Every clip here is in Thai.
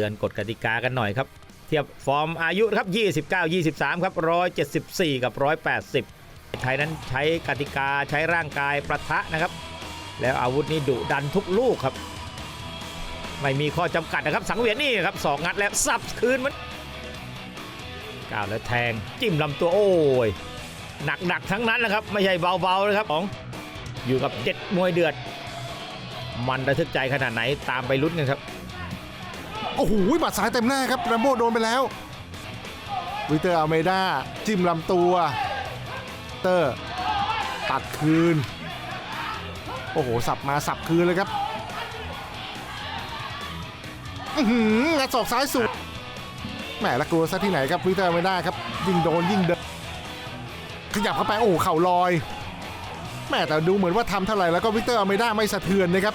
เตือนกฎกติกากันหน่อยครับ เทียบฟอร์มอายุครับ 29 23 ครับ 174 กับ 180 ไทยนั้นใช้กติกาใช้ร่างกายประทะนะครับ แล้วอาวุธนี้ดุดันทุกลูกครับ ไม่มีข้อจำกัดนะครับ สังเวียนนี่ครับสองงัดแล้วสับคืนมันก้าวแล้วแทงจิ้มลำตัวโอ้ยหนักๆทั้งนั้นนะครับ ไม่ใช่เบาๆนะครับของอยู่กับเจ็ดมวยเดือด มันระทึกใจขนาดไหนตามไปลุ้นกันครับ โอ้โหหมัดซ้ายเต็มหน้าครับแรมโบ้โดนไปแล้ว วิเตอร์อัลเมดาจิ้มลำตัว เตอร์ตัดคืน โอ้โห สับมาสับคืนเลยครับอื้อหืองัดศอกซ้ายสุดแหมละกลัวซะที่ไหนครับวิเตอร์อัลเมดาครับ ยิ่งโดนยิ่งเดินขยับเข้าไปโอ้เข่าลอยแหม่แต่ดูเหมือนว่าทำเท่าไหร่แล้วก็วิเตอร์อัลเมดาไม่สะเทือนนะครับ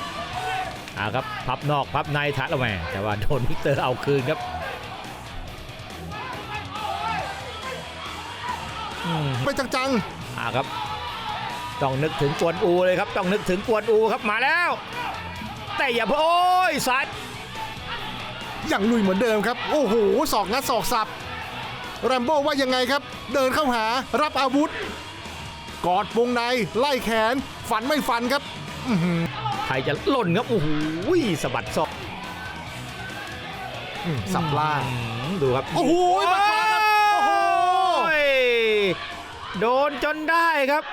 อ่าครับพับนอกพับในทัดละแม่แต่ว่าโดนวิกเตอร์เอาคืนครับอืมไปจังอ่าครับ ต้องนึกถึงกวนอูเลยครับ ต้องนึกถึงกวนอูครับมาแล้ว แต่อย่าเพิ่งโอ้ยสายๆอย่างลุยเหมือนเดิมครับ โอ้โหศอกงัดศอกสับแรมโบ้ว่ายังไงครับ เดินเข้าหารับอาวุธ กอดวงในไล่แขนฟันไม่ฟันครับอื้อหือใค รจะหล่นครับโอ้โหสะบัดศอกอืมสับล่างอืมดูครับ โอ้โหหมัดขวาครับโอ้โหยโดนจนได้ครับ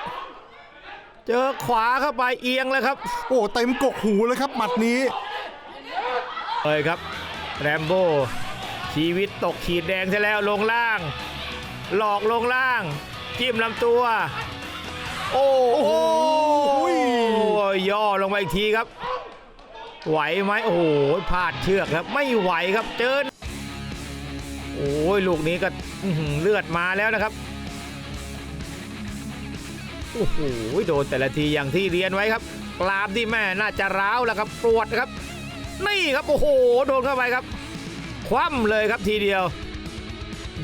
เจอขวาเข้าไปเอียงแล้วครับ โอ้เต็มกกหูเลยครับหมัดนี้เลยครับ แรมโบ้ชีวิตตกขีดแดงซะแล้วลงล่าง หลอกลงล่าง จิ้มลำตัว โอ้โห ย่อลงมาอีกทีครับ ไหวไหมโอ้โหพลาดเชือกครับ ไม่ไหวครับเจอโอ้ยลูกนี้ก็เลือดมาแล้วนะครับโอ้โหโดนแต่ละทีอย่างที่เรียนไว้ครับกรามที่แม่น่าจะร้าวแล้วครับปวดครับ นี่ครับโอ้โหโดนเข้าไปครับ คว่ำเลยครับทีเดียว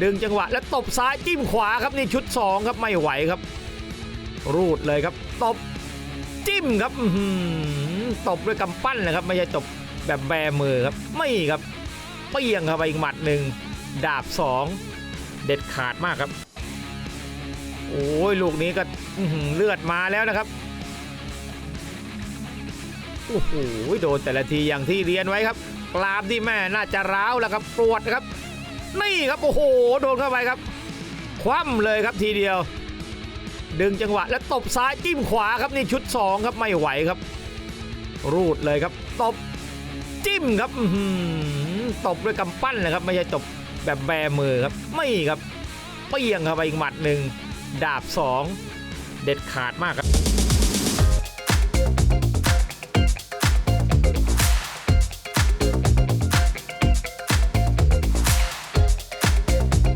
ดึงจังหวะแล้วตบซ้ายจิ้มขวาครับนี่ชุด 2 ครับไม่ไหวครับ รูดเลยครับตบ จิ้มครับอื้อหือตบด้วยกำปั้นนะครับ ไม่ใช่ตบแบบแบมือครับ ไม่ครับเปียงเข้าไปอีกหมัดหนึ่งดาบ2เด็ดขาดมากครับ โอ้ยลูกนี้ก็เลือดมาแล้วนะครับโอ้โหโดนแต่ละทีอย่างที่เรียนไว้ครับกรามที่แม่น่าจะร้าวแล้วครับปวดครับ นี่ครับโอ้โหโดนเข้าไปครับ คว่ำเลยครับทีเดียว ดึงจังหวะแล้วตบซ้ายจิ้มขวาครับนี่ชุด 2 ครับไม่ไหวครับ รูดเลยครับ ตบจิ้มครับตบด้วยกำปั้นนะครับ ไม่ใช่ตบแบบแบมือครับ ไม่ครับเปี้ยงเข้าไปอีกหมัดหนึ่งดาบ 2 เด็ดขาดมากครับ